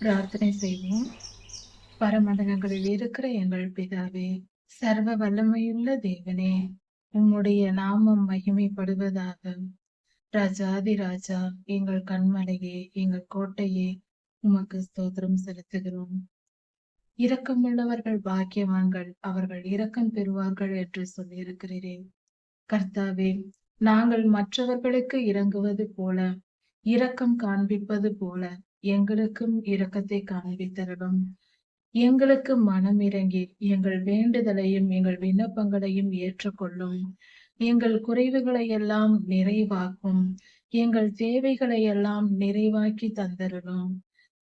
பிரார்த்தனை செய்வோம். பரமண்டலங்களில் இருக்கிற எங்கள் பிதாவே சர்வ வல்லமையுள்ள தேவனே உம்முடைய நாமம் மகிமைப்படுவதாக. ராஜாதி ராஜா எங்கள் கண்மலையே எங்கள் கோட்டையே உமக்கு ஸ்தோத்திரம் செலுத்துகிறோம். இரக்கமுள்ளவர்கள் பாக்கியவான்கள் அவர்கள் இரக்கம் பெறுவார்கள் என்று சொல்லியிருக்கிறேன் கர்த்தாவே நாங்கள் மற்றவர்களுக்கு இறங்குவது போல இரக்கம் காண்பிப்பது போல எங்களுக்கும் இரக்கத்தை காண்பித்தரலும் எங்களுக்கு மனம் இறங்கி எங்கள் வேண்டுதலையும் எங்கள் விண்ணப்பங்களையும் ஏற்றுக்கொள்ளும். எங்கள் குறைவுகளை எல்லாம் நிறைவாக்கும். எங்கள் தேவைகளை எல்லாம் நிறைவாக்கி தந்தரலும்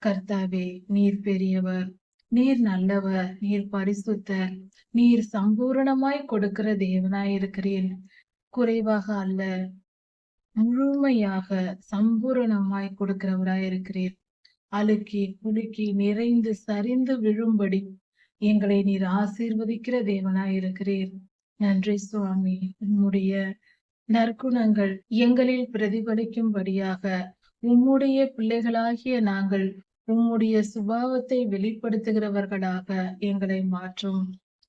கர்த்தாவே நீர் பெரியவர் நீர் நல்லவர் நீர் பரிசுத்தர் நீர் சம்பூரணமாய் கொடுக்கிற தேவனாய் இருக்கிறீர் குறைவாக அல்ல முழுமையாக சம்பூரணமாய் கொடுக்கிறவராய் இருக்கிறீர் அழுக்கி குலுக்கி நிறைந்து சரிந்து விழும்படி எங்களை நீர் ஆசீர்வதிக்கிற தேவனாய் இருக்கிறீர் நன்றி சுவாமி. உம்முடைய நற்குணங்கள் எங்களில் பிரதிபலிக்கும்படியாக உம்முடைய பிள்ளைகளாகிய நாங்கள் உம்முடைய சுபாவத்தை வெளிப்படுத்துகிறவர்களாக எங்களை மாற்றும்.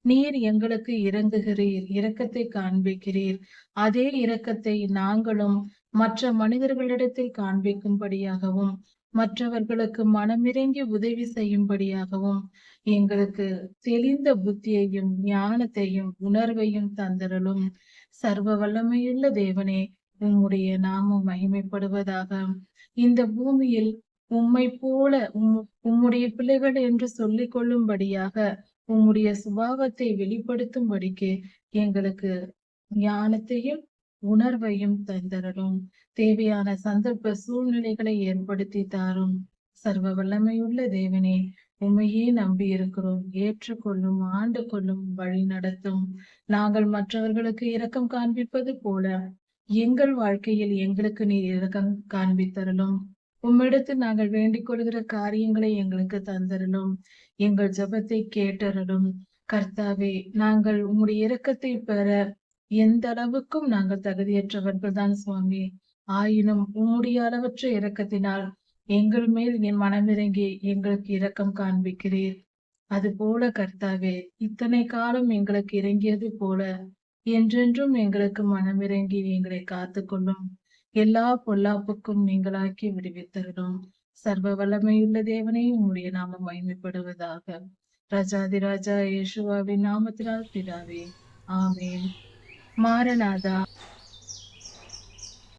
நீர் எங்களுக்கு இறங்குகிறீர் இரக்கத்தை காண்பிக்கிறீர். அதே இரக்கத்தை நாங்களும் மற்ற மனிதர்களிடத்தில் காண்பிக்கும்படியாகவும் மற்றவர்களுக்கு மனமிறங்கி உதவி செய்யும்படியாகவும் எங்களுக்கு தெளிந்த புத்தியையும் ஞானத்தையும் உணர்வையும் தந்தரலும் சர்வ வல்லமையுள்ள தேவனே உம்முடைய நாமம் மகிமைப்படுவதாக. இந்த பூமியில் உம்மை போல உம் உம்முடைய பிள்ளைகள் என்று சொல்லிக் கொள்ளும்படியாக உம்முடைய சுபாவத்தை வெளிப்படுத்தும்படிக்கு எங்களுக்கு ஞானத்தையும் உணர்வையும் தந்தரலும் தேவையான சந்தர்ப்ப சூழ்நிலைகளை ஏற்படுத்தி தாரும். சர்வ வல்லமையுள்ள தேவனே உண்மையே நம்பி இருக்கிறோம் ஏற்றுக்கொள்ளும் ஆண்டு கொள்ளும் வழி நடத்தும். நாங்கள் மற்றவர்களுக்கு இரக்கம் காண்பிப்பது போல எங்கள் வாழ்க்கையில் எங்களுக்கு நீர் இரக்கம் காண்பித்தரலும் உம்மிடத்தில் நாங்கள் வேண்டிக் கொள்கிற காரியங்களை எங்களுக்கு தந்தரலும் எங்கள் ஜெபத்தை கேட்டறலும் கர்த்தாவே நாங்கள் உம்முடைய இரக்கத்தை பெற எந்த அளவுக்கும் நாங்கள் தகுதியற்றவர்கள் தான் சுவாமி. ஆயினும் உம்முடைய அளவற்ற இரக்கத்தினால் எங்கள் மேல் என் மனமிறங்கி எங்களுக்கு இரக்கம் காண்பிக்கிறீர். அது போல கர்த்தாவே இத்தனை காலம் எங்களுக்கு இறங்கியது போல என்றென்றும் எங்களுக்கு மனமிறங்கி எங்களை காத்துக்கொள்ளும். எல்லா பொல்லாப்புக்கும் நீங்களாக்கி விடுவித்தரணும் சர்வ வல்லமையுள்ள தேவனையும் உங்களுடைய நாமம் மகிமைப்படுவதாக. ராஜாதி ராஜா இயேசுவாவின் நாமத்தினால் பிதாவே ஆமேன். மாரநாதா